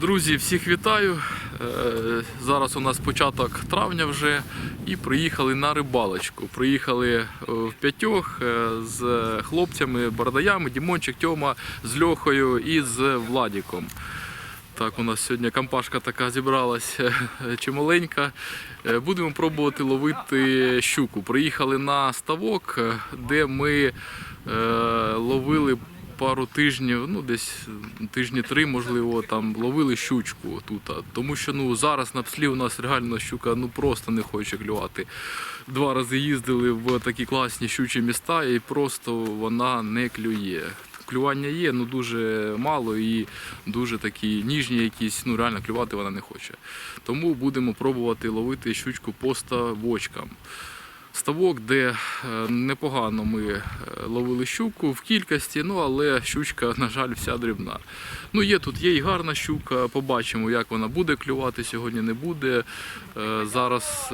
Друзі, всіх вітаю. Е, Зараз у нас початок травня вже і приїхали на рибалочку. Приїхали е, в п'ятьох е, з хлопцями, бородаями, Дімончик, Тьома, з Льохою і з Владіком. Так, у нас сьогодні компашка така зібралась чималенька. Будемо пробувати ловити щуку. Приїхали на ставок, де ми ловили пару тижнів, ну десь тижні три, можливо, там ловили щучку тут. Тому що ну зараз на пслі у нас реально щука ну просто не хоче клювати. Два рази їздили в такі класні щучі міста, і просто вона не клює. Клювання є, ну дуже мало і дуже такі ніжні якісь, ну реально клювати вона не хоче. Тому будемо пробувати ловити щучку по ставочкам. Ставок, де е, непогано ми е, ловили щуку в кількості, ну але щучка, на жаль, вся дрібна. Ну є тут є і гарна щука, побачимо, як вона буде клювати, сьогодні не буде. Е, Зараз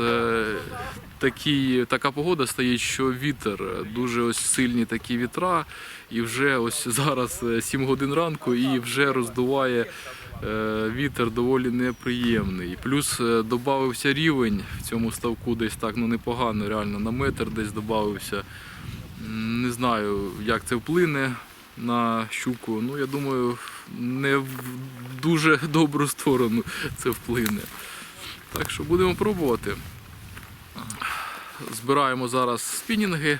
такі, така погода стоїть, що вітер, дуже ось сильні такі вітра, і вже ось зараз е, 7 годин ранку і вже роздуває вітер доволі неприємний. Плюс е, додався рівень в цьому ставку десь так ну непогано, реально на метр десь додався. Не знаю, як це вплине на щуку. Ну, я думаю, не в дуже добру сторону це вплине. Так що будемо пробувати. Збираємо зараз спінінги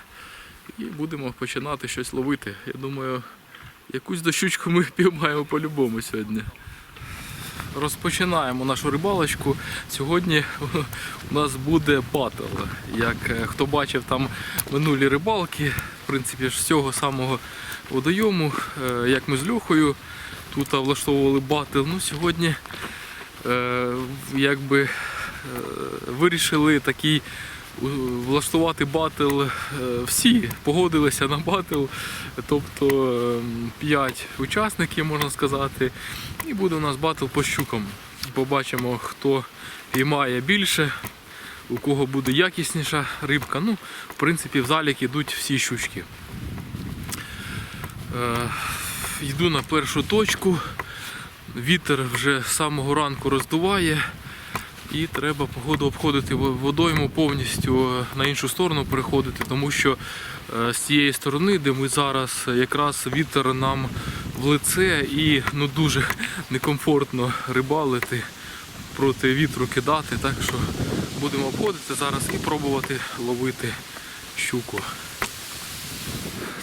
і будемо починати щось ловити. Я думаю, якусь дощучку ми піймаємо по-любому сьогодні. Розпочинаємо нашу рибалочку. Сьогодні у нас буде батл. Як е, хто бачив там минулі рибалки, в принципі, з цього самого водойому, е, як ми з Льохою тут влаштовували батл. Ну, сьогодні е, якби вирішили такий влаштувати батл е, всі, погодилися на батл, тобто 5 учасників, можна сказати. І буде у нас батл по щукам. Побачимо, хто піймає більше, у кого буде якісніша рибка. Ну, в принципі, в залік йдуть всі щучки. Е, йду на першу точку. Вітер вже з самого ранку роздуває. І треба погоду обходити водойму повністю е, на іншу сторону переходити, тому що е, з цієї сторони, де ми зараз, якраз вітер нам в лице і ну дуже некомфортно рибалити проти вітру кидати. Так що будемо обходити зараз і пробувати ловити щуку.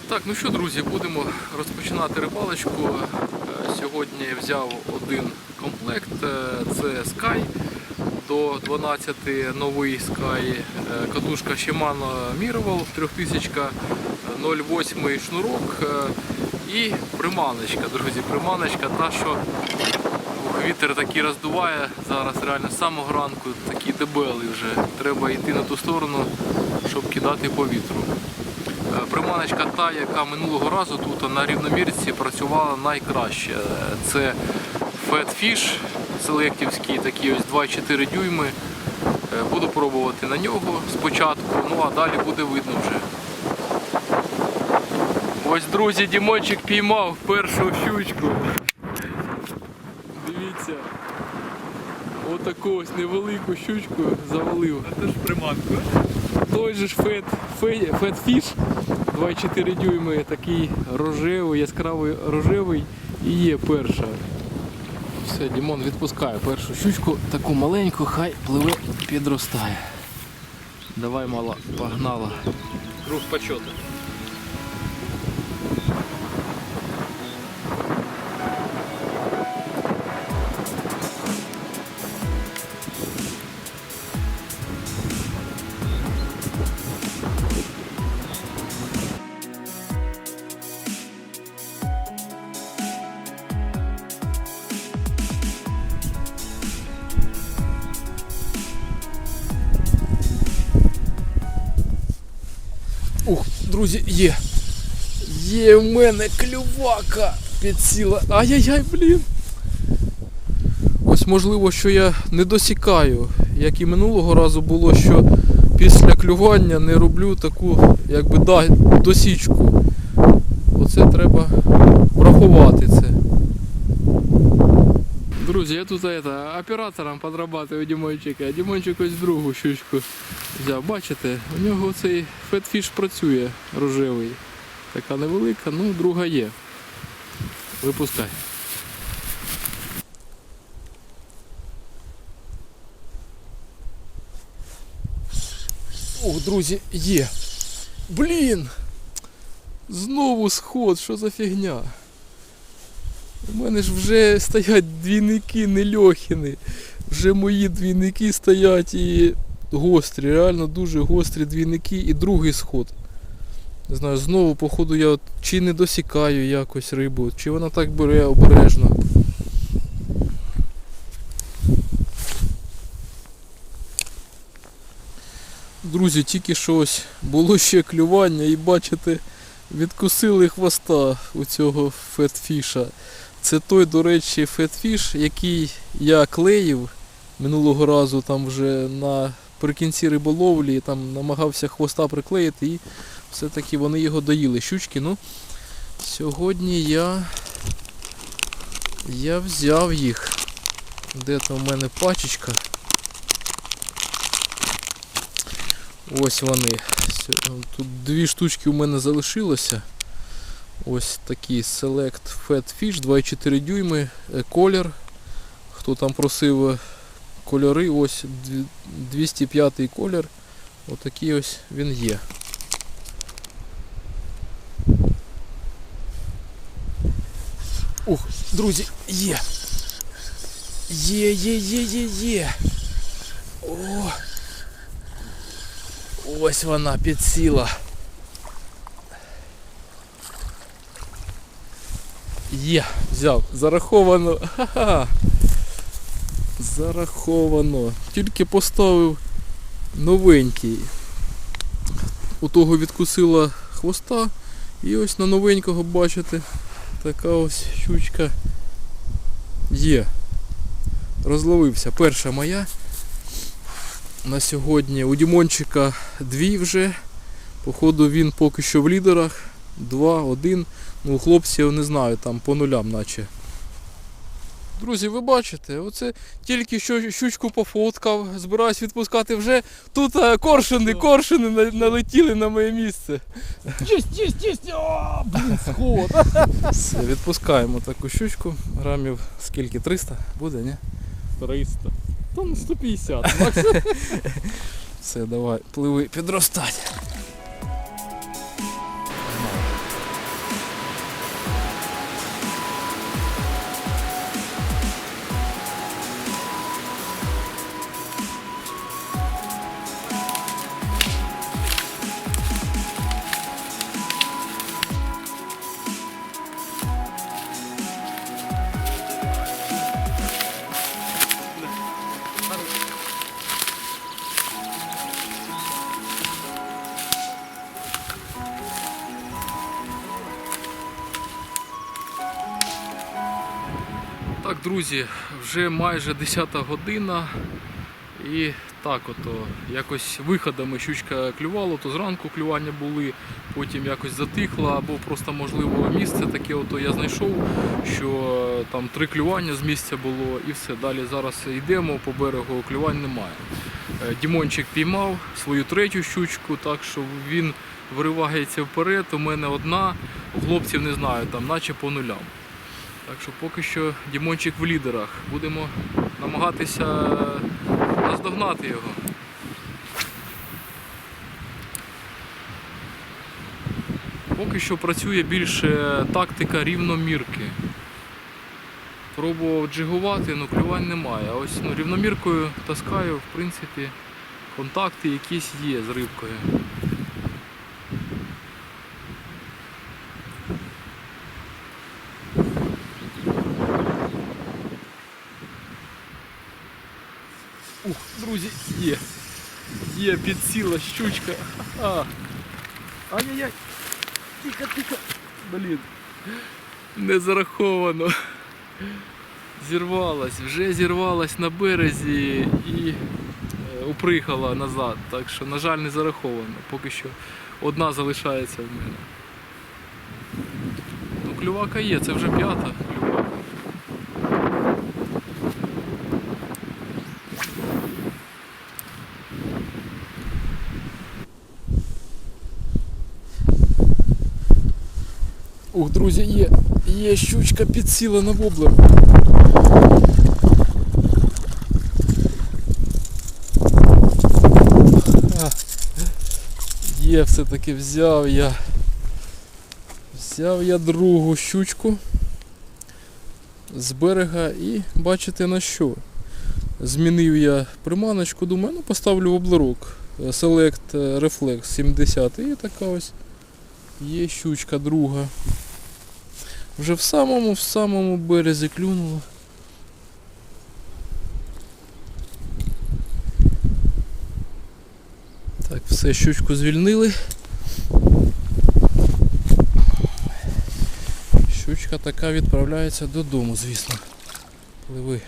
Так, ну що, друзі, будемо розпочинати рибалочку. Е, Сьогодні взяв один комплект. Е, Це Sky до 12 новий Sky. Е, Катушка Shimano Miraval 3000, е, 0,8 шнурок і приманочка, друзі. Приманочка та, що вітер такий роздуває зараз реально з самого ранку, такий дебелий вже. Треба йти на ту сторону, щоб кидати по вітру. Приманочка та, яка минулого разу тут на рівномірці працювала найкраще. Це Fatfish селектівський, такий ось 2,4 дюйми. Е, Буду пробувати на нього спочатку, ну а далі буде видно вже. Ось, друзі, Дімончик піймав першу щучку. Дивіться. Отаку ось невелику щучку завалив. Це ж приманку. Той же ж фет, фет, фетфіш 2,4 дюйми, такий рожевий, яскравий рожевий і є перша. Все, Дімон відпускає першу щучку, таку маленьку, хай пливе, підростає. Давай, мала, погнала. Круг почету. Є в мене клювака підсіла. Ай-яй-яй, блін. Ось можливо, що я не досікаю, як і минулого разу було, що після клювання не роблю таку якби да, досічку. Оце треба врахувати це. Друзі, я тут это, оператором подрабатываю Дімончика. Дімончик ось другу щучку взяв. Бачите, у нього цей фетфіш працює рожевий. Така невелика, ну друга є. Випускай. О, друзі, є. Блін! Знову сход, що за фігня? У мене ж вже стоять двійники, не льохіни. Вже мої двійники стоять і гострі, реально дуже гострі двійники і другий сход. Не знаю, знову, походу, я от чи не досікаю якось рибу, чи вона так бере обережно. Друзі, тільки що ось було ще клювання і бачите, відкусили хвоста у цього фетфіша. Це той, до речі, фетфіш, який я клеїв минулого разу там вже наприкінці риболовлі, там намагався хвоста приклеїти і все-таки вони його доїли. Щучки, ну сьогодні я, я взяв їх. Де там в мене пачечка? Ось вони. Тут дві штучки у мене залишилося. Ось такий Select Fat Fish 2,4 дюйми, е, колір. Хто там просив е, кольори, ось 205 колір. Отакий ось він є. Ух, друзі, є! Є, є, є, є, є! О! Ось вона підсіла. Є, взяв. Зараховано. Ха-ха. Зараховано. Тільки поставив новенький. У того відкусила хвоста. І ось на новенького бачите. Така ось щучка є. Розловився. Перша моя. На сьогодні у Дімончика дві вже. Походу він поки що в лідерах. Два, один. Ну, хлопців не знаю, там по нулям наче. Друзі, ви бачите, оце тільки що щучку пофоткав, збираюсь відпускати вже. Тут е, коршуни, коршуни на- налетіли на моє місце. Єсть, єсть, єсть! О, блін, сход! Все, відпускаємо таку щучку. Грамів скільки? 300 буде, ні? 300. Там 150. Макс. Все, давай, пливи підростати. Друзі, вже майже 10 година. І так ото якось виходами щучка клювала, то зранку клювання були, потім якось затихло, або просто можливо місце таке ото я знайшов, що е, там три клювання з місця було і все. Далі зараз йдемо по берегу, клювань немає. Е, Дімончик піймав свою третю щучку, так що він виривається вперед. У мене одна, у хлопців не знаю, там наче по нулям. Так що поки що Дімончик в лідерах. Будемо намагатися наздогнати його. Поки що працює більше тактика рівномірки. Пробував джигувати, але клювань немає. А ось ну, рівноміркою таскаю, в принципі, контакти якісь є з рибкою. Ух, друзі, є. Є, підсіла щучка. Ай-яй-яй. Тихо, тихо. Блін. Не зараховано. Зірвалась, вже зірвалась на березі і е, уприхала назад. Так що, на жаль, не зараховано. Поки що одна залишається в мене. Ну, клювака є, це вже п'ята клювака. Ух, друзі, є, є щучка підсіла на воблер. Є, все-таки взяв я. Взяв я другу щучку з берега і бачите на що. Змінив я приманочку, думаю, ну поставлю воблерок. Select Reflex 70 і така ось є щучка друга. Вже в самому в самому березі клюнула. Так, все, щучку звільнили. Щучка така відправляється додому, звісно. Пливи.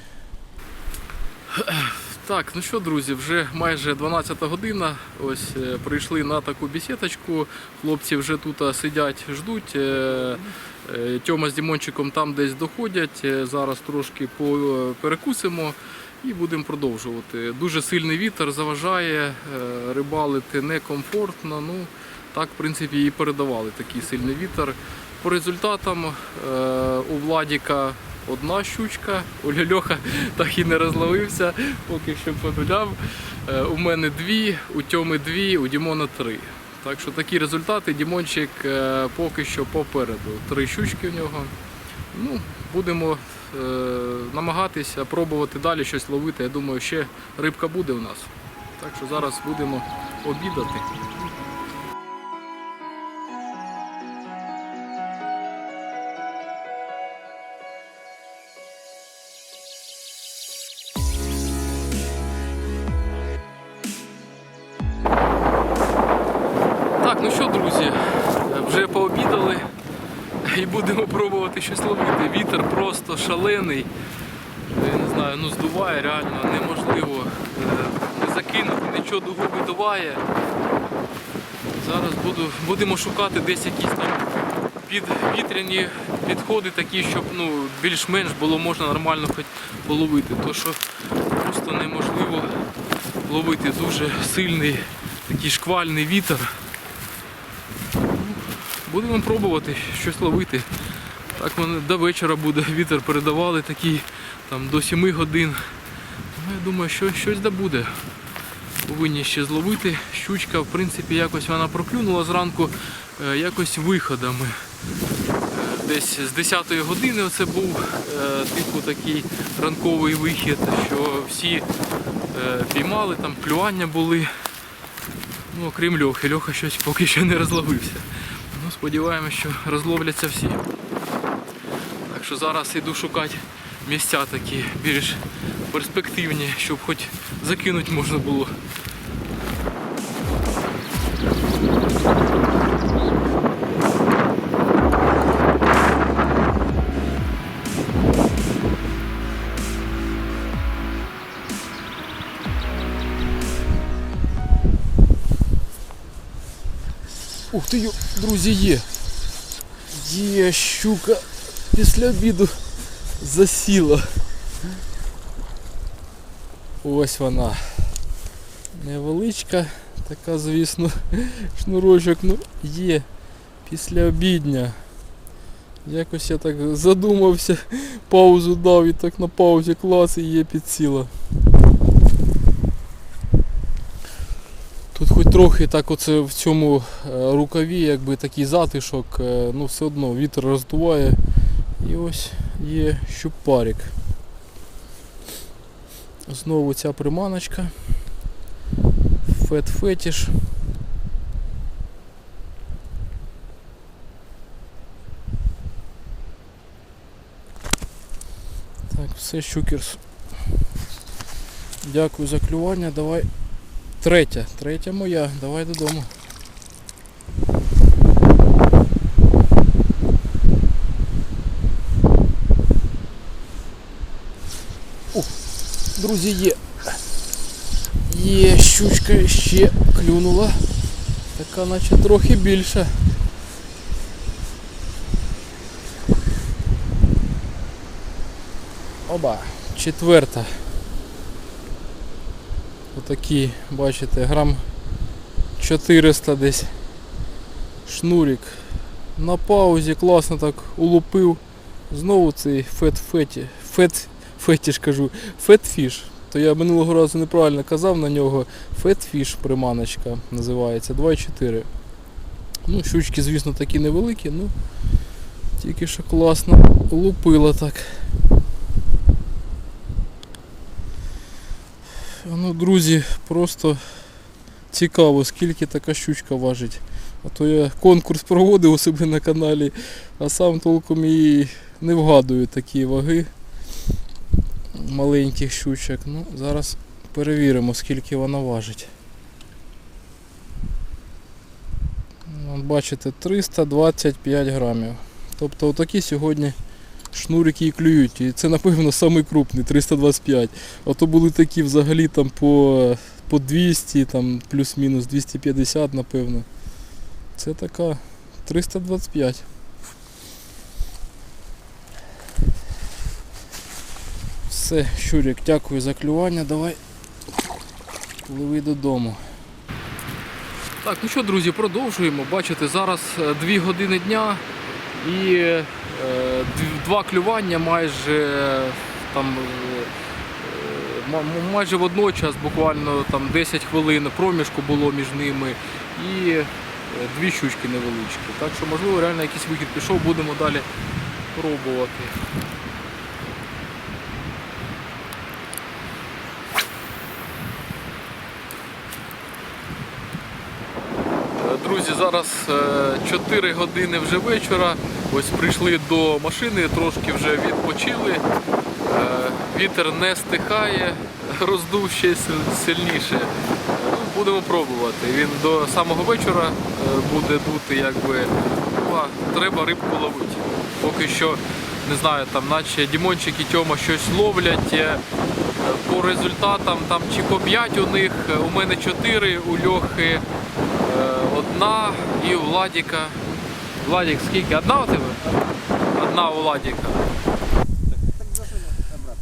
Так, ну що, друзі, вже майже 12 година. Ось е, прийшли на таку бесідочку. Хлопці вже тут сидять, ждуть. Е, е, Тьома з Дімончиком там десь доходять. Е, Зараз трошки перекусимо і будемо продовжувати. Дуже сильний вітер заважає, е, рибалити некомфортно. Ну, так, в принципі, і передавали такий сильний вітер. По результатам е, у Владіка одна щучка, у Льольоха так і не розловився, поки що подуляв. Е, У мене дві, у Тьоми дві, у Дімона три. Так що такі результати. Дімончик е, поки що попереду. Три щучки у нього. Ну, будемо е, намагатися пробувати далі щось ловити. Я думаю, ще рибка буде у нас. Так що зараз будемо обідати. Будемо шукати десь якісь там підвітряні підходи такі, щоб ну, більш-менш було можна нормально хоч половити. То що просто неможливо ловити дуже сильний такий шквальний вітер. Будемо пробувати щось ловити. Так до вечора буде вітер передавали такий там до 7 годин. Ну, я думаю, що щось да буде. Повинні ще зловити. Щучка, в принципі, якось вона проклюнула зранку е, якось виходами. Е, Десь з 10 години це був е, типу такий ранковий вихід, що всі піймали, там клювання були. Ну, окрім Льохи, Льоха щось поки що не розловився. Ну, сподіваємося, що розловляться всі. Так що зараз йду шукати місця такі більш перспективні, щоб хоч закинути можна було. Ух ти, друзі, є. Є щука після обіду засіла. Ось вона. Невеличка, така, звісно, шнурочок, ну є після обідня. Якось я так задумався, паузу дав і так на паузі клас і є підсіла. Тут хоч трохи так оце в цьому е, рукаві якби такий затишок, е, ну все одно вітер роздуває. І ось є щупарик. Знову ця приманочка. Фет фетіш. Так, все щукерс. Дякую за клювання. Давай Третя, третя моя, давай додому. Друзі, є. Є щучка ще клюнула. Така наче трохи більша. Оба, четверта. Отакі, бачите, грам 400 десь шнурик на паузі класно так улупив. Знову цей фет феті. Фет фетіш кажу. Фетфіш. То я минулого разу неправильно казав на нього. Фетфіш приманочка називається 2,4. Ну, щучки, звісно, такі невеликі, ну тільки що класно лупило так. Ну, друзі, просто цікаво, скільки така щучка важить. А то я конкурс проводив у себе на каналі, а сам толком і не вгадую такі ваги маленьких щучок. Ну, зараз перевіримо, скільки вона важить. Бачите, 325 грамів. Тобто отакі сьогодні шнурики і клюють. І це, напевно, самий крупний 325. А то були такі взагалі там по, по 200, там плюс-мінус 250, напевно. Це така 325. Все, Щурик, дякую за клювання. Давай пливи додому. Так, ну що, друзі, продовжуємо. Бачите, зараз 2 години дня і е, два клювання майже е, там. е, Майже водночас, буквально там 10 хвилин проміжку було між ними і е, дві щучки невеличкі. Так що, можливо, реально якийсь вихід пішов, будемо далі пробувати. Е, Друзі, зараз е, 4 години вже вечора. Ось прийшли до машини, трошки вже відпочили. Е, Вітер не стихає, роздув ще сильніше. Е, Ну, будемо пробувати. Він до самого вечора е, буде дути, якби ну, треба рибку ловити. Поки що не знаю, там наче Дімончик і Тьома щось ловлять. Е, По результатам там чи по 5 у них, е, у мене 4, у Льохи е, одна і у Владіка. Владік, скільки? Одна у тебе? Одна у Владіка.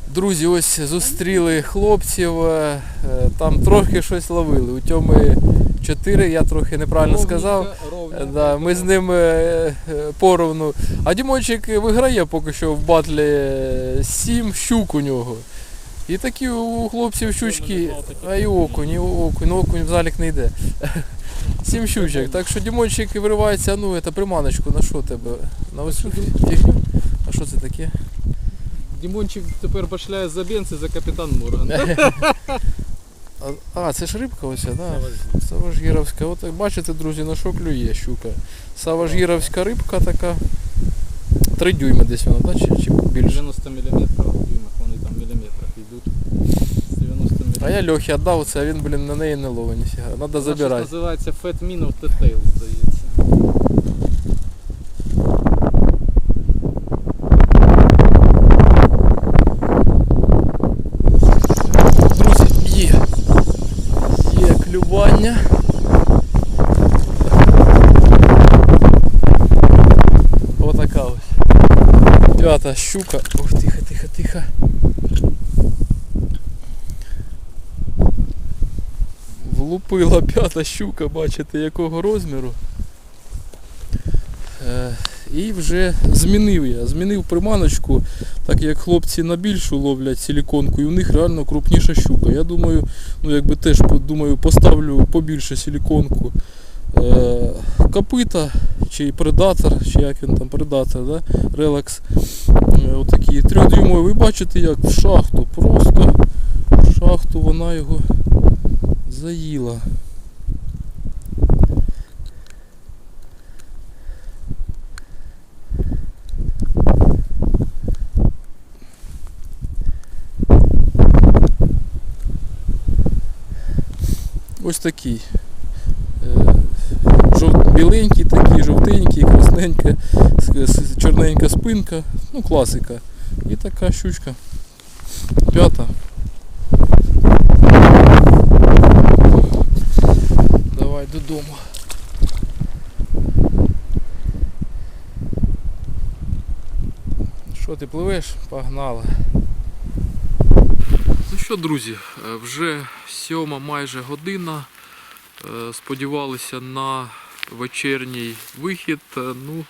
Друзі, ось зустріли хлопців, е, там трохи щось ловили. У Тьоми 4, я трохи неправильно сказав. Е, Да, ми з ним е, е, поровну. А Дімончик виграє поки що в батлі 7 щук у нього. І такі у хлопців щучки, а і окунь, і окунь, ну окунь в залік не йде. Сім щучок. Так що Дімончик виривається, ну це приманочку, на що тебе? На ось цю фігню? А що це таке? Дімончик тепер башляє за Бенц і за капітан Морган. А, це ж рибка оця, так? Да? Саважгіровська. От бачите, друзі, на що клює щука. Саважгіровська рибка така. Три дюйми десь вона, да? чи, чи більше. 90 мм в дюймах, вони там в міліметрах йдуть. З 90 мм. А я Льохі віддав це, а він, блін, на неї не ловить ніфіга. Надо забирати. називається Fat Minnow Detail, здається. Друзі, є. Є клювання. Отака ось. П'ята щука. Ох, тихо, тихо, тихо. Влупила п'ята щука, бачите, якого розміру. Е, і вже змінив я. Змінив приманочку, так як хлопці на більшу ловлять силіконку, і у них реально крупніша щука. Я думаю, ну якби теж думаю, поставлю побільше силіконку. Е, копита, чи предатор, чи як він там, предатор, да? релакс. Е, трьохдюймові. Ви бачите, як в шахту, просто в шахту вона його заїла. Ось такий. Е, Біленький такий, жовтенький, красненька, чорненька спинка, ну класика. І така щучка. П'ята. Давай додому. Що ти пливеш? Погнала. Ну що, друзі, е, вже сьома майже година. Е, Сподівалися на вечірній вихід. Е, Ну,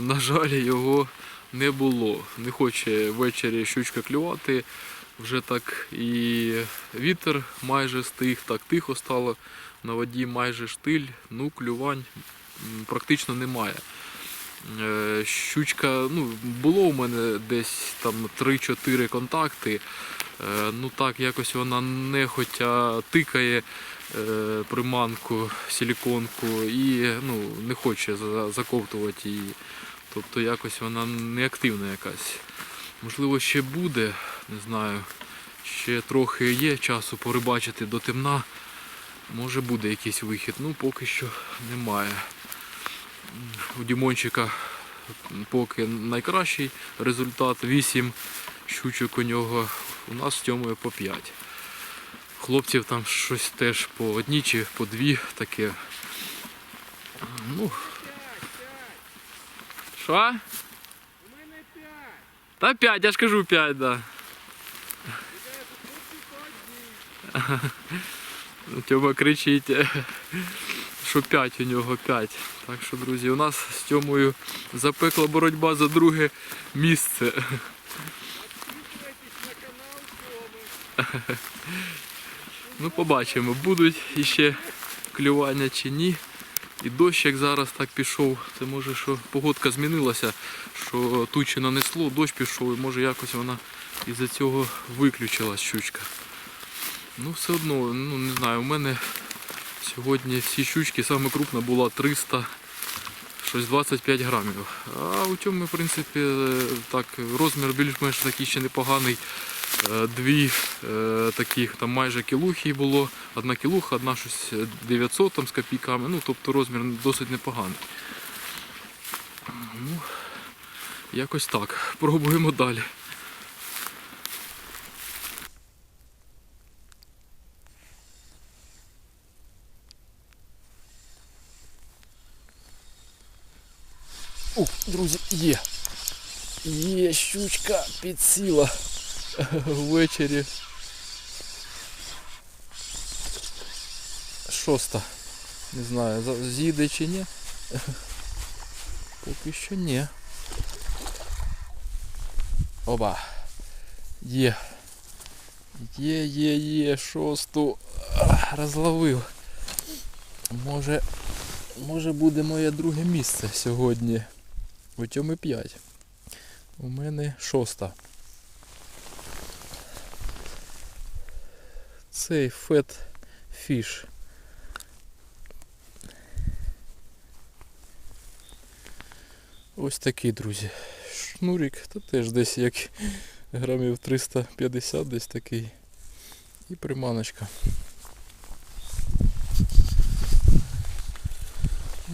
На жаль, його не було. Не хоче ввечері щучка клювати. Вже так і вітер майже стих, так тихо стало. На воді майже штиль, ну клювань практично немає. Е, Щучка, ну, було у мене десь там 3-4 контакти. Е, Ну так, якось вона нехотя тикає е, приманку, силіконку і ну, не хоче заковтувати її. Тобто якось вона неактивна якась. Можливо, ще буде, не знаю. Ще трохи є часу порибачити до темна. Може буде якийсь вихід, ну поки що немає. У Дімончика поки найкращий результат 8 щучок у нього. У нас Тьомою по 5. Хлопців там щось теж по одній чи по дві таке. Ну. Що? У мене 5. Та 5, я ж кажу 5, да. Тьома кричить, що 5 у нього 5. Так що, друзі, у нас з Тьомою запекла боротьба за друге місце. Ну, побачимо, будуть іще клювання чи ні. І дощ, як зараз так пішов, це може, що погодка змінилася, що тучі нанесло, дощ пішов, і може якось вона із-за цього виключилась щучка. Ну, все одно, ну не знаю, у мене сьогодні всі щучки, саме крупна була 300, щось 25 грамів. А у цьому, в принципі, е, так, розмір більш-менш такий ще непоганий. Е, Дві е, таких там майже кілухи було. Одна кілуха, одна щось 900 там з копійками. Ну, тобто розмір досить непоганий. Ну, якось так. Пробуємо далі. Ух, друзі, є. Є щучка підсіла ввечері. Шоста. Не знаю, з'їде чи ні. Поки що ні. Оба. Є. Є, є, є, шосту. Розловив. Може, може буде моє друге місце сьогодні. У тьоми 5. У мене шоста. Цей фет фіш. Ось такий, друзі. Шнурик, та теж десь як грамів 350 десь такий. І приманочка.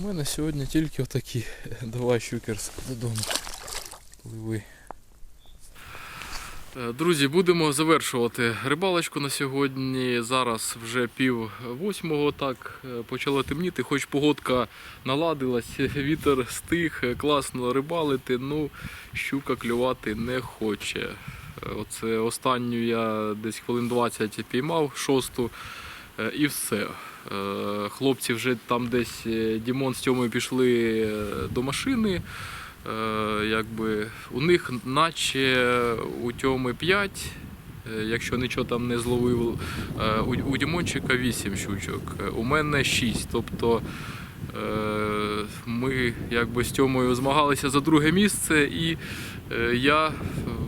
У мене сьогодні тільки отакі. Давай щукерс додому. Пливи. Е, Друзі, будемо завершувати рибалочку на сьогодні. Зараз вже пів восьмого, так е, почало темніти, хоч погодка наладилась, вітер стих, е, класно рибалити, ну щука клювати не хоче. Е, Оце останню я десь хвилин 20 піймав, шосту е, і все. Е, Хлопці вже там десь е, Дімон з Тьомою пішли е, до машини. Якби у них наче у Тьоми 5, е, якщо нічого там не зловив, у, Дімончика 8 щучок, у мене 6. Тобто ми якби з Тьомою змагалися за друге місце, і я, е,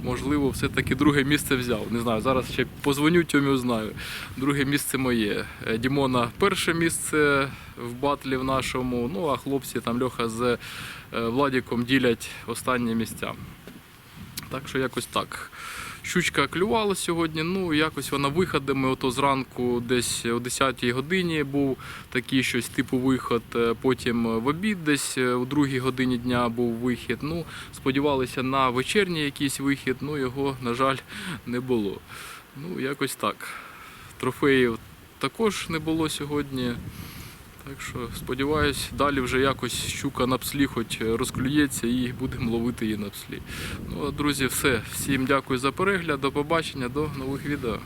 можливо, все-таки друге місце взяв. Не знаю, зараз ще позвоню Тьомі, узнаю. Друге місце моє. Е, Дімона перше місце в батлі в нашому, ну а хлопці там Льоха з е, Владіком ділять останні місця. Так що якось так. Щучка клювала сьогодні, ну якось вона виходами, ото зранку десь о 10 годині був такий щось типу виход, е, потім в обід десь е, о 2 годині дня був вихід. Ну, сподівалися на вечірній якийсь вихід, ну його, на жаль, не було. Ну, якось так. Трофеїв також не було сьогодні. Так що сподіваюсь, далі вже якось щука на пслі хоч розклюється і будемо ловити її на пслі. Ну а друзі, все. Всім дякую за перегляд, до побачення, до нових відео.